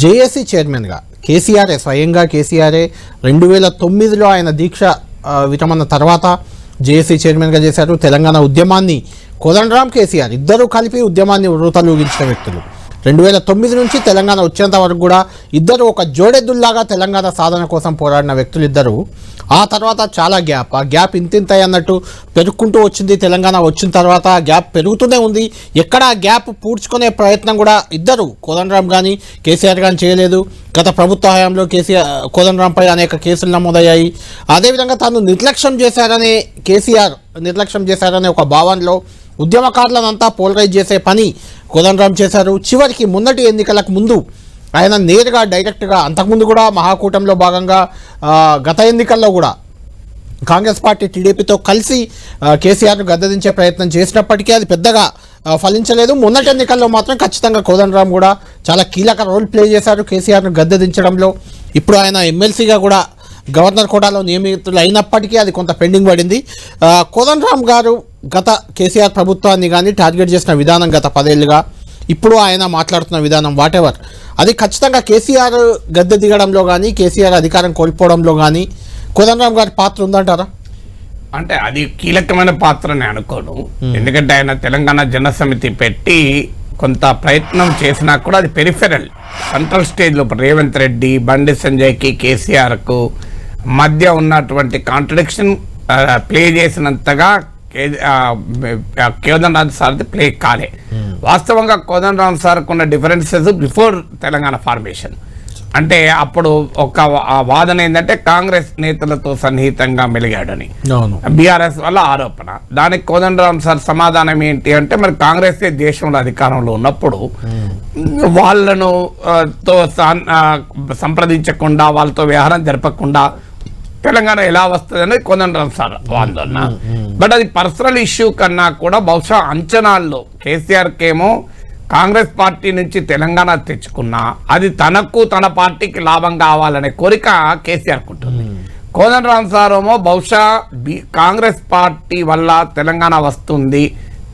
JAC చైర్మన్గా కేసీఆరే స్వయంగా కేసీఆరే రెండు వేల తొమ్మిదిలో ఆయన దీక్ష విరమణ తర్వాత జేఏసీ చైర్మన్గా చేశారు. తెలంగాణ ఉద్యమాన్ని కోదండరాం కేసీఆర్ ఇద్దరూ కలిపి ఉద్యమాన్ని వృతలూగించిన వ్యక్తులు. రెండు వేల తొమ్మిది నుంచి తెలంగాణ వచ్చేంత వరకు కూడా ఇద్దరు ఒక జోడెద్దుల్లాగా తెలంగాణ సాధన కోసం పోరాడిన వ్యక్తులు ఇద్దరు ఆ తర్వాత చాలా గ్యాప్. ఆ గ్యాప్ ఇంతింతాయి అన్నట్టు పెరుగుకుంటూ వచ్చింది. తెలంగాణ వచ్చిన తర్వాత ఆ గ్యాప్ పెరుగుతూనే ఉంది. ఎక్కడ ఆ గ్యాప్ పూడ్చుకునే ప్రయత్నం కూడా ఇద్దరు కోదండరాం కానీ కేసీఆర్ కానీ చేయలేదు. గత ప్రభుత్వ హయాంలో కేసీఆర్ కోదండరాంపై అనేక కేసులు నమోదయ్యాయి. అదేవిధంగా తాను నిర్లక్ష్యం చేశారనే కేసీఆర్ నిర్లక్ష్యం చేశారనే ఒక భావనలో ఉద్యమకారులనంతా పోలరైజ్ చేసే పని కోదండరాం చేశారు. చివరికి మొన్నటి ఎన్నికలకు ముందు ఆయన నేరుగా డైరెక్ట్గా అంతకుముందు కూడా మహాకూటంలో భాగంగా గత ఎన్నికల్లో కూడా కాంగ్రెస్ పార్టీ టీడీపీతో కలిసి కేసీఆర్ను గద్దదించే ప్రయత్నం చేసినప్పటికీ అది పెద్దగా ఫలించలేదు. మొన్నటి ఎన్నికల్లో మాత్రం ఖచ్చితంగా కోదండరాం కూడా చాలా కీలక రోల్ ప్లే చేశారు కేసీఆర్ను గద్దెదించడంలో. ఇప్పుడు ఆయన ఎమ్మెల్సీగా కూడా గవర్నర్ కోటాలో నియమితులు అయినప్పటికీ అది కొంత పెండింగ్ పడింది. కోదండరాం గారు గత కేసీఆర్ ప్రభుత్వాన్ని కానీ టార్గెట్ చేసిన విధానం గత పదేళ్ళుగా ఇప్పుడు ఆయన మాట్లాడుతున్న విధానం వాట్ ఎవర్ అది ఖచ్చితంగా కేసీఆర్ గద్దె దిగడంలో కానీ కేసీఆర్ అధికారం కోల్పోవడంలో కానీ కోదండరాం గారి పాత్ర ఉందంటారా? అంటే అది కీలకమైన పాత్ర నేను అనుకోను ఎందుకంటే ఆయన తెలంగాణ జన సమితి పెట్టి కొంత ప్రయత్నం చేసినా కూడా అది పెరిఫెరల్. సెంట్రల్ స్టేజ్లో రేవంత్ రెడ్డి బండి సంజయ్కి కేసీఆర్కు మధ్య ఉన్నటువంటి కాంట్రడిక్షన్ ప్లే చేసినంతగా కే- ఆ, ఆ, కోదండరామ్ సార్ది ప్లే కాలే. వాస్తవంగా కోదండరామ్ సార్కు ఉన్న డిఫరెన్సెస్ బిఫోర్ తెలంగాణ ఫార్మేషన్. అంటే అప్పుడు ఒక ఆ వాదన ఏంటంటే కాంగ్రెస్ నేతలతో సన్నిహితంగా మెలిగాడని. బీఆర్ఎస్ వల్ల ఆరోపణ. దానికి కోదండరామ్ సార్ సమాధానం ఏంటి అంటే మరి కాంగ్రెస్ దేశంలో అధికారంలో ఉన్నప్పుడు వాళ్ళను ఆ, తో సాన్- ఆ, సంప్రదించకుండా వాళ్ళతో వ్యవహారం జరపకుండా తెలంగాణ ఎలా వస్తుంది అనేది కొందరు సార్ ఆందోళన బట్ అది పర్సనల్ ఇష్యూ కన్నా కూడా బహుశా అంచనాల్లో కేసీఆర్కేమో కాంగ్రెస్ పార్టీ నుంచి తెలంగాణ తెచ్చుకున్నా అది తనకు తన పార్టీకి లాభం కావాలనే కోరిక కేసీఆర్కి ఉంటుంది. కోదండరామ్ సార్ బహుశా కాంగ్రెస్ పార్టీ వల్ల తెలంగాణ వస్తుంది.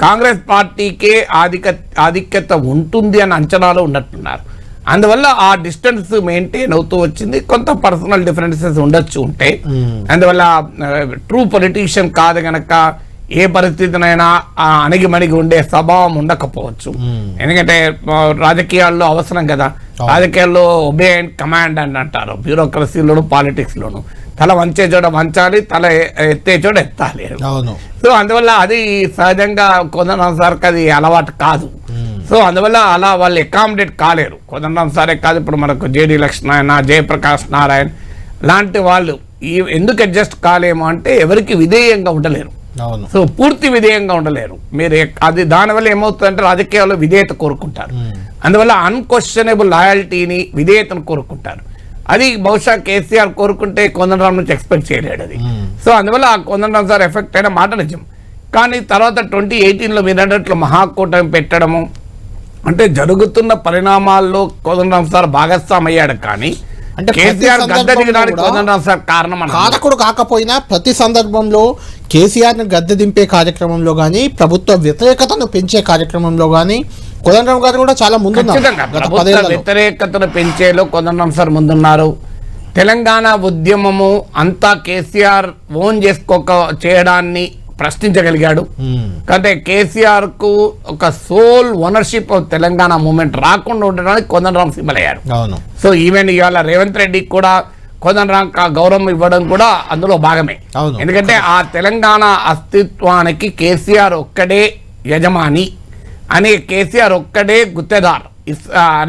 కాంగ్రెస్ పార్టీకే ఆధిక ఆధిక్యత ఉంటుంది అని అంచనాలు ఉన్నట్టున్నారు. అందువల్ల ఆ డిస్టెన్స్ మెయింటైన్ అవుతూ వచ్చింది. కొంత పర్సనల్ డిఫరెన్సెస్ ఉండొచ్చు ఉంటే. అందువల్ల ట్రూ పొలిటీషియన్ కాదు గనక ఏ పరిస్థితినైనా ఆ అణిగిమణిగి ఉండే స్వభావం ఉండకపోవచ్చు. ఎందుకంటే రాజకీయాల్లో అవసరం కదా. రాజకీయాల్లో ఒబే అండ్ కమాండ్ అని అంటారు. బ్యూరోక్రసీలోను పాలిటిక్స్ లోను తల వంచే చోట వంచాలి తల ఎత్తే చోట ఎత్తాలి. సో అందువల్ల అది సహజంగా కొందరం సార్కి అది అలవాటు కాదు. సో అందువల్ల అలా వాళ్ళు అకామిడేట్ కాలేరు. కొందరం సారే కాదు ఇప్పుడు మనకు జేడి లక్ష్మణ జయప్రకాష్ నారాయణ్ లాంటి వాళ్ళు ఈ ఎందుకు అడ్జస్ట్ కాలేము అంటే ఎవరికి విధేయంగా ఉండలేరు. సో పూర్తి విధేయంగా ఉండలేరు. మీరు అది దానివల్ల ఏమవుతుందంటే రాజకీయాల్లో విధేయత కోరుకుంటారు. అందువల్ల అన్క్వశ్చనబుల్ లాయల్టీని విధేయతను కోరుకుంటారు. అది బహుశా కేసీఆర్ కోరుకుంటే కొందరాం నుంచి ఎక్స్పెక్ట్ చేయలేడు అది. సో అందువల్ల ఆ కొందరాం సార్ ఎఫెక్ట్ అయిన మాట నిజం. కానీ తర్వాత ట్వంటీ ఎయిటీన్లో మీరు అన్నట్లు మహాకూటమి పెట్టడము అంటే జరుగుతున్న పరిణామాల్లో కోదండరాం సార్ భాగస్వామి అయ్యాడు కానీ అంటే కేసీఆర్ గద్ద దిగడానికి సార్ కారణం. కారకుడు కాకపోయినా ప్రతి సందర్భంలో కేసీఆర్ను గద్దె దింపే కార్యక్రమంలో కానీ ప్రభుత్వ వ్యతిరేకతను పెంచే కార్యక్రమంలో కానీ కోదండరాం గారు కూడా చాలా ముందున్నారు పదేళ్ళలో వ్యతిరేకతను పెంచేలో కొందరం సార్ ముందున్నారు తెలంగాణ ఉద్యమము అంతా కేసీఆర్ ఓన్ చేసుకోక చేయడాన్ని ప్రశ్నించగలిగాడు. అంటే కేసీఆర్కు ఒక sole ownership of Telangana movement రాకుండా ఉండడానికి అయ్యారు అవును. సో ఈవెన్ ఇవాళ రేవంత్ రెడ్డికి కూడా కోదండరాం గౌరవం ఇవ్వడం కూడా అందులో భాగమే. ఎందుకంటే ఆ తెలంగాణ అస్తిత్వానికి కేసీఆర్ ఒక్కడే యజమాని అనే కేసీఆర్ ఒక్కడే గుత్తేదార్.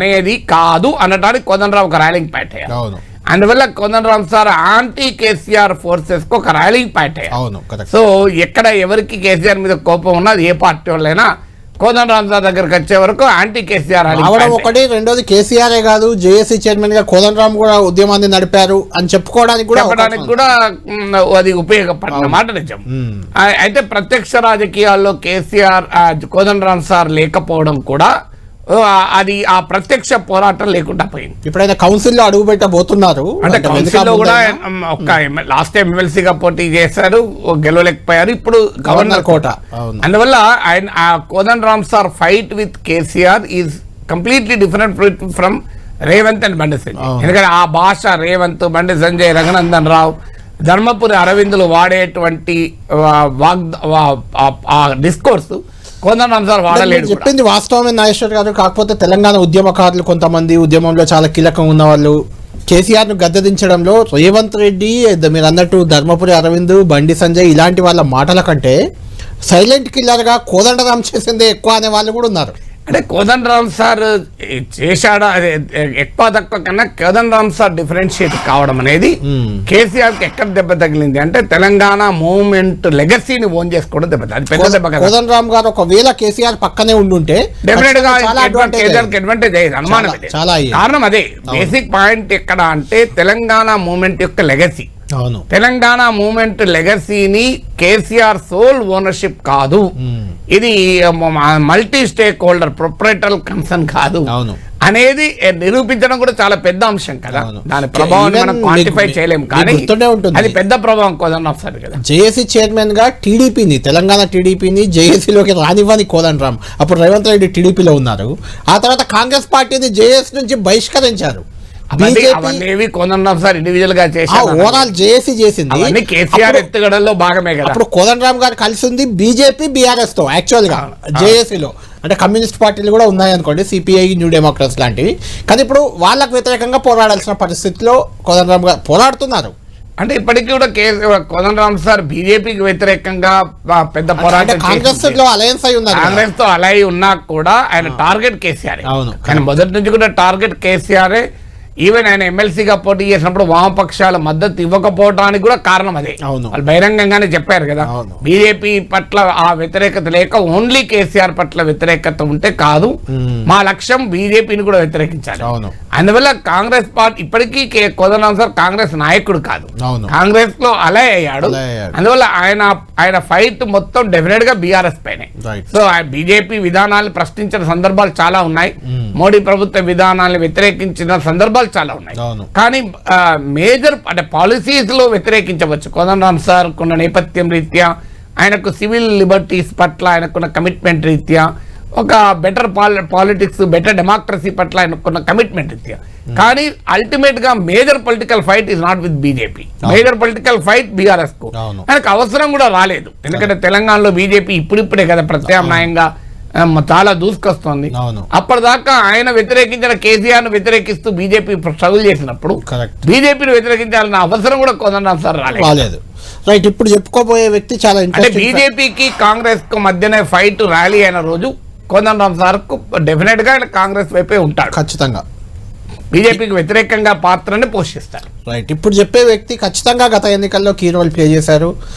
అనేది కాదు అనడానికి కోదండరాం ఒక ర్యాలింగ్ పాయింట్ అయ్యారు. అందువల్ల కోదండరాం సార్ యాంటీ కేసీఆర్ ఫోర్సెస్కు ఒక ర్యాలింగ్ పాయింట్ అవును సో ఎక్కడ ఎవరికి కేసీఆర్ మీద కోపం ఉన్నది ఏ పార్టీ వాళ్ళైనా కోదండరాం సార్ దగ్గరికి వచ్చే వరకు యాంటీ కేసీఆర్ point ఒకటి రెండోది కేసీఆరే కాదు జేఏసీ చైర్మన్గా కోదండరాం కూడా ఉద్యమాన్ని నడిపారు అని చెప్పుకోవడానికి కూడా చెప్పడానికి కూడా అది ఉపయోగపడిన మాట నిజం. అయితే ప్రత్యక్ష రాజకీయాల్లో కేసీఆర్ ఆ, కోదండరాం సార్ లేకపోవడం కూడా అది ఆ ప్రత్యక్ష పోరాటం లేకుండా పోయింది. ఇప్పుడు ఆయన కౌన్సిల్లో అడుగు పెట్టబోతున్నారు అంటే కౌన్సిల్లో కూడా ఒక్క లాస్ట్ టైం ఎమ్మెల్సీగా పోటీ చేశారు గెలవలేకపోయారు ఇప్పుడు గవర్నర్ కోట. అందువల్ల ఆయన ఆ Kodandaram sir fight with KCR is completely different from Revanth and Bandi Sanjay. ఎందుకంటే ఆ భాష రేవంత్ బండి సంజయ్ రఘునందన్ రావు ధర్మపురి అరవిందులు వాడేటువంటి వాగ్ డిస్కోర్స్ కొందరు మీరు కూడా. చెప్పింది వాస్తవమే నాగేశ్వర్ గారు. కాకపోతే తెలంగాణ ఉద్యమకారులు కొంతమంది ఉద్యమంలో చాలా కీలకంగా ఉన్న వాళ్ళు కేసీఆర్ను గద్దెదించడంలో రేవంత్ రెడ్డి మీరు అన్నట్టు ధర్మపురి అరవింద్ బండి సంజయ్ ఇలాంటి వాళ్ళ మాటల కంటే సైలెంట్ కిల్లర్గా కోదండరాం చేసిందే ఎక్కువ అనే వాళ్ళు కూడా ఉన్నారు. అంటే కోదండ రామ్ సార్ చేశాడా ఎక్కువ తక్కువ కన్నా కోదండ రామ్ సార్ డిఫరెన్షియేట్ కావడం అనేది మ్మ్. కేసీఆర్కి ఎక్కడ దెబ్బ తగిలింది అంటే తెలంగాణ మూవ్మెంట్ లెగసీని ఓన్ చేసుకోవడం దెబ్బ అది పెద్ద దెబ్బ కదా కోదండరామ్ గారు ఒకవేళ కేసీఆర్ పక్కనే ఉండుంటే డెఫినెట్గా. అడ్వాంటేజ్ అయ్యేది అనుమానం. కారణం అదే బేసిక్ పాయింట్ ఎక్కడ అంటే తెలంగాణ మూవ్మెంట్ యొక్క లెగసీ అవును తెలంగాణ మూవ్మెంట్ లెగసీని కేసీఆర్ సోల్ ఓనర్షిప్ కాదు. ఇది multi stakeholder proprietor concern కాదు. అవును. అనేది నిరూపించడం కూడా చాలా పెద్ద అంశం కదా. దాని Even మనం క్వాంటిఫై మీకు- చేయలేం. మీకు కానీ. అది పెద్ద ప్రభావం కోదన్న సార్ కదా. జేఏసీ చైర్మన్గా టీడీపీని తెలంగాణ టీడీపీని జేఏసీలోకి రానివ్వని కోదండరామ్ అప్పుడు రేవంత్ రెడ్డి టీడీపీలో ఉన్నారు. ఆ తర్వాత కాంగ్రెస్ పార్టీని జేఏసీ నుంచి బహిష్కరించారు. అవన్నీ బీజేపీ అవన్నీ ఏవి కోదండం సార్ ఇండివిజువల్గా చేశారు ఓవరాల్ జేఏసీ చేసింది. అవన్నీ కేసీఆర్ ఎత్తుగడల్లో భాగమే కదా. అప్పుడు కోదండరామ్ గారు కలిసి ఉంది బీజేపీ బీఆర్ఎస్తో యాక్చువల్గా జేఏసీలో. అంటే కమ్యూనిస్ట్ పార్టీలు కూడా ఉన్నాయి అనుకోండి సిపిఐ న్యూ డెమోక్రట్స్ లాంటివి. కానీ ఇప్పుడు వాళ్ళకు వ్యతిరేకంగా పోరాడాల్సిన పరిస్థితిలో కోదండరామ్ గారు పోరాడుతున్నారు. అంటే ఇప్పటికీ కూడా కోదండరామ్ సార్ బీజేపీకి వ్యతిరేకంగా పెద్ద పోరాటం కాంగ్రెస్. లో అలయన్స్ అయి ఉన్నారు. కాంగ్రెస్తో అలా ఉన్నా కూడా ఆయన టార్గెట్ కేసీఆర్. అవును. కానీ మొదటి నుంచి కూడా టార్గెట్ కేసీఆర్. ఈవెన్ ఆయన ఎమ్మెల్సీగా పోటీ చేసినప్పుడు వామపక్షాల మద్దతు ఇవ్వకపోవడానికి కూడా కారణం అదే అవును. వాళ్ళు బహిరంగంగానే చెప్పారు కదా. బీజేపీ పట్ల ఆ వ్యతిరేకత లేక ఓన్లీ కేసీఆర్ పట్ల వ్యతిరేకత ఉంటే కాదు. మా లక్ష్యం బీజేపీని కూడా వ్యతిరేకించాలి అవును. అందువల్ల కాంగ్రెస్ పార్టీ ఇప్పటికీ కే- కోదండరాం సార్ కాంగ్రెస్ నాయకుడు కాదు. కాంగ్రెస్లో అలే అయ్యాడు. అందువల్ల ఆయన ఆయన ఫైట్ మొత్తం డెఫినెట్గా బీఆర్ఎస్ పైనే. సో బీజేపీ విధానాలు ప్రశ్నించిన సందర్భాలు చాలా ఉన్నాయి మోడీ ప్రభుత్వ విధానాలను వ్యతిరేకించిన సందర్భాలు చాలా ఉన్నాయి. కానీ మేజర్ అంటే పాలసీస్లో వ్యతిరేకించవచ్చు. కోదండరామ్ సార్ కొన్న నేపథ్యం రీత్యా ఆయనకు సివిల్ లిబర్టీస్ పట్ల ఆయనకున్న కమిట్మెంట్ రీత్యా ఒక బెటర్ పాలిటిక్స్ బెటర్ డెమోక్రసీ పట్ల ఆయనకున్న కమిట్మెంట్ రీత్యా. కానీ అల్టిమేట్గా major political fight is not with BJP major political fight బీఆర్ఎస్కు. ఆయనకు అవసరం కూడా రాలేదు. ఎందుకంటే తెలంగాణలో బీజేపీ ఇప్పుడిప్పుడే కదా ప్రత్యామ్నాయంగా చాలా దూసుకొస్తోంది. అవును. అప్పటిదాకా ఆయన వ్యతిరేకించిన కేసీఆర్ను వ్యతిరేకిస్తూ బీజేపీ స్ట్రగుల్ చేసినప్పుడు. బీజేపీని వ్యతిరేకించాలన్న అవసరం కూడా కోదండరాం సార్ రాలేదు. రైట్ ఇప్పుడు చెప్పుకోబోయే వ్యక్తి చాలా అంటే బీజేపీకి కాంగ్రెస్కు మధ్యనే ఫైట్ ర్యాలీ అయిన రోజు కోదండరాం సార్కు డెఫినెట్గా కాంగ్రెస్ వైపే ఉంటాడు. ఖచ్చితంగా. బీజేపీకి వ్యతిరేకంగా పాత్రని పోషిస్తారు. రైట్ ఇప్పుడు చెప్పే వ్యక్తి ఖచ్చితంగా గత ఎన్నికల్లో కీ రోల్ ప్లే చేశారు.